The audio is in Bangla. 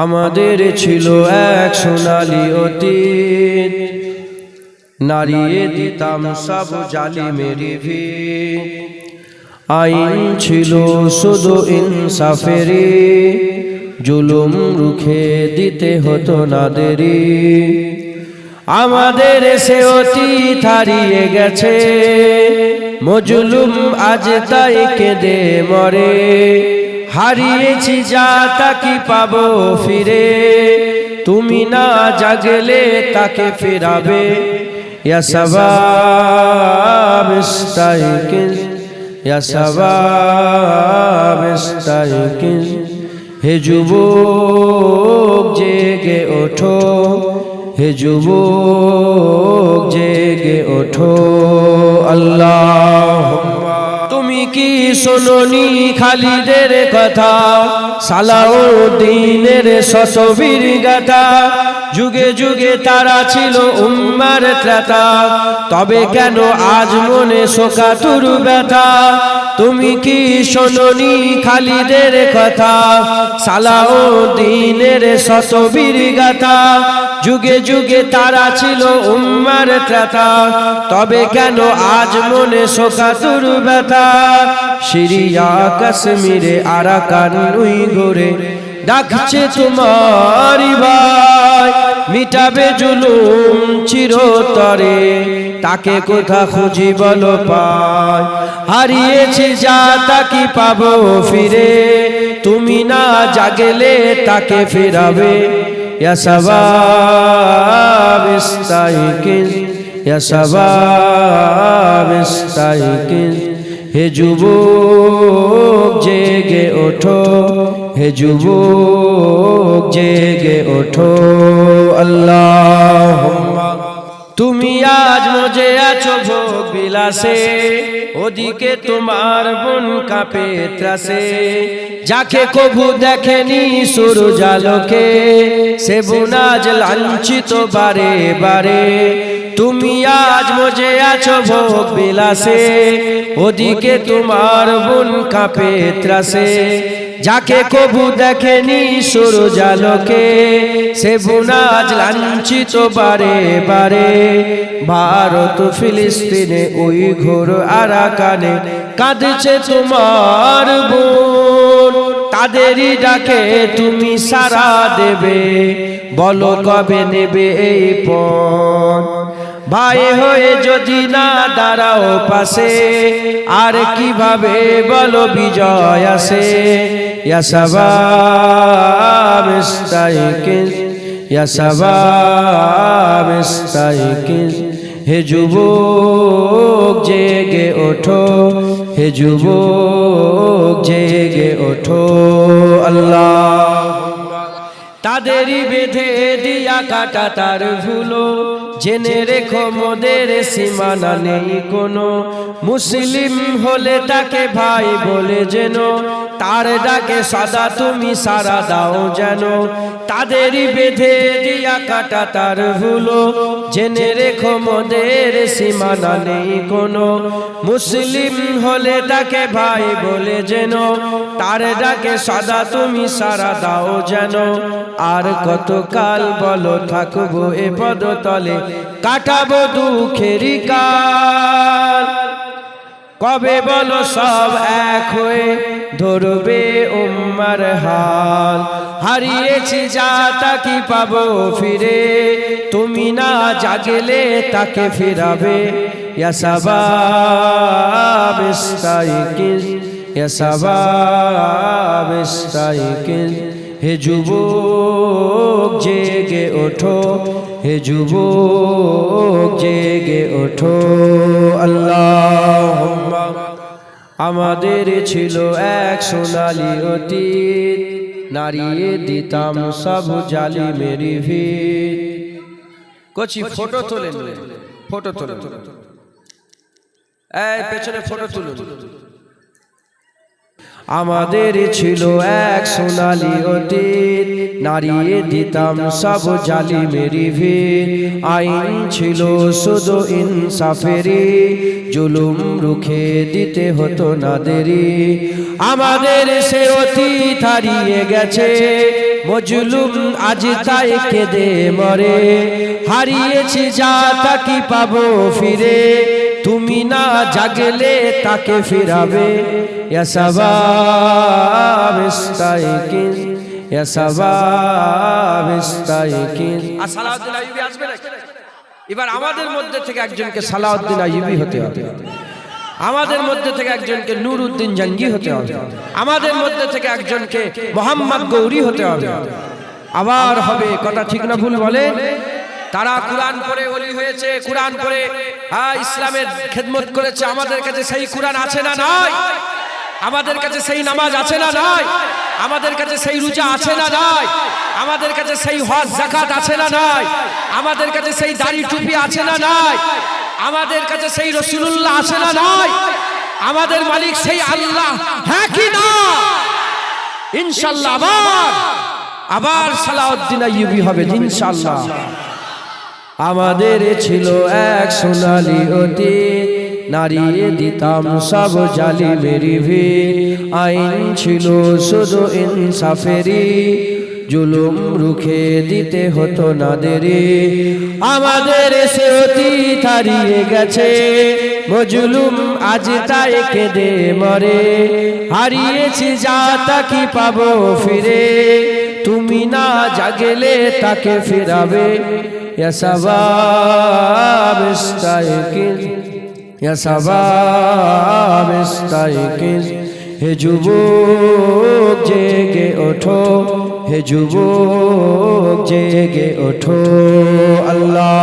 আমাদের ছিল এক সোনালি অতীত। নারিয়ে দিতাম সব জালি মেরি ভিড় আইন ছিল শুধু ইনসাফেরি জুলুম রুখে দিতে হতো না দেরি আমাদের সে অতীত হারিয়ে গেছে। মজুলুম আজ তাই কেঁদে মরে। হারিয়েছি যা তা কি পাবো ফিরে? তুমি না জাগলে তাকে ফেরাবে। হে যুবক, জেগে ওঠো। হে যুবক, জেগে ওঠো। আল্লাহ কি শুনুনি খালিদের কথা? সালাউদ্দিনের শতবীর গাথা। যুগে যুগে তারা ছিল উম্মার ত্রাতা। তবে কেন আজ মনে শোকাতুর ব্যথা? তুমি কি শোনি খালিদের কথা? সালাউদ্দিনের শতবীর গাথা। যুগে যুগে তারা ছিল উম্মার ত্রাতা। তবে কেন আজ মনে শোকাতুর ব্যথা? সিরিয়া কাশ্মীরে আরাকান গোরে ডাকছে তোমার ভাই, মিটাবে জুলুম চিরতরে। তাকে কোথা খুঁজি বলো পায় হারিয়েছি যা তাকে পাবো ফিরে। তুমি না জাগেলে তাকে ফেরাবে। হে যুবক, জেগে ওঠো। হে যুবক, জেগে ওঠো। আল্লাহ তুমি আজ মজে আছো ভোগ বিলাসে ওদিকে তোমার বোন কাপে ত্রাসে। যাকে কবু দেখেনি সুরু জালকে সে বুনাজ লাঞ্ছিত বারে বারে। তুমি আজ মজে আছো ভোগ বিলাসে ওদিকে তোমার বোন কাপে ত্রাসে। যাকে কবু দেখেনি সুর জালকে সে বুনাজ লাঞ্ছিত বারে বারে ভারত ফিলিস্তিনে ওই ঘোর আরাকানে কাঁদছে তোমার বোন। তাদেরই ডাকে তুমি সারা দেবে। বলো কবে নেবে এই পণ। ভাই হয়ে যদি না দাঁড়াও পাশে আর কীভাবে বলো বিজয় আসে? হে যুবক জেগে ওঠো হে যুবক জেগে ওঠো আল্লাহ। তাদেরই বেঁধে দিয়া কাটা তার ভুলো জেনে রেখো মোদের সীমানা নেই কোনো। মুসলিম হলে তাকে ভাই বলে যেন তার ডাকে সদা তুমি সারা দাও যেন। তাদেরই বেঁধে দিয়া কাটা তার ভুলো। জেনে রেখো মোদের সীমানা নেই কোনো। মুসলিম হলে তাকে ভাই বলে যেন। তার ডাকে সদা তুমি সারা দাও যেন। আর কত কাল বলো থাকব এ পদতলে। কাটাবো দুঃখেরই কাল। কবে বলো সব এক হয়ে ধরবে উম্মার হাল? হারিয়েছি যা তাকে পাবো ফিরে? তুমি না জাগেলে তাকে ফিরাবে। হে যুবক, জেগে ওঠো। হে যুবক, জেগে ওঠো। আমাদের ছিল এক সোনালি অতীত। নারিয়ে দিতাম সব জালি মেরি ভিত। কচি ফটো তোলেন। ফটো তোলেন। এই পেছনে ফটো তুলুন। আমাদের ছিল এক সোনালি অতীত। নারিয়ে দিতাম সব জালি মেরি ভিড়। আইন ছিল শুধু ইনসাফেরি জুলুম রুখে দিতে হতো না দেরি আমাদের সে অতীত হারিয়ে গেছে। মজলুম আজ তাই কেঁদে মরে। হারিয়েছি যা তাকি পাবো ফিরে? তুমি না জাগলে তাকে ফিরাবে। এবার আমাদের মধ্যে থেকে একজনকে সালাউদ্দিন আইয়ুবী হতে হবে। আমাদের মধ্যে থেকে একজনকে নুরউদ্দিন জঙ্গি হতে হবে। আমাদের মধ্যে থেকে একজনকে মোহাম্মদ গৌরী হতে হবে। আবার হবে কথা ঠিক না ভুল বলে। তারা কোরআন পড়ে ওলি হয়েছে, কোরআন পড়ে। ইসলামের খেদমত করেছে, আমাদের কাছে সেই কোরআন আছে না নাই? আমাদের কাছে সেই নামাজ আছে না নাই? আমাদের কাছে সেই রোজা আছে না নাই? আমাদের কাছে সেই হজ জাকাত আছে না নাই? আমাদের কাছে সেই দাড়ি টুপি আছে না নাই? আমাদের কাছে সেই রসুল্লাহ আছে না নাই? আমাদের মালিক সেই আল্লাহ হ্যাঁ কি না? ইনশাল্লাহ আবার আবার সালাউদ্দিন আইয়ুবী হবে, ইনশাল্লাহ। আমাদের ছিল এক সোনালি অতীত নারিয়ে দিতাম সব জালি মেরি ভি আইন ছিল শুধু ইনসাফেরি জুলুম রুখে দিতে হতো না দেরি। আমাদের সে অতীত হারিয়ে গেছে। মজলুম আজ তাই কেঁদে মরে। হারিয়েছি যা তাকি পাবো ফিরে। তুমি না জাগেলে তাকে ফিরাবে। ইয়া সাবাব ইস্তাইকিন ইয়া সাবাব ইস্তাইকিন হে যুবক জেগে ওঠো হে যুবক জেগে ওঠো আল্লাহ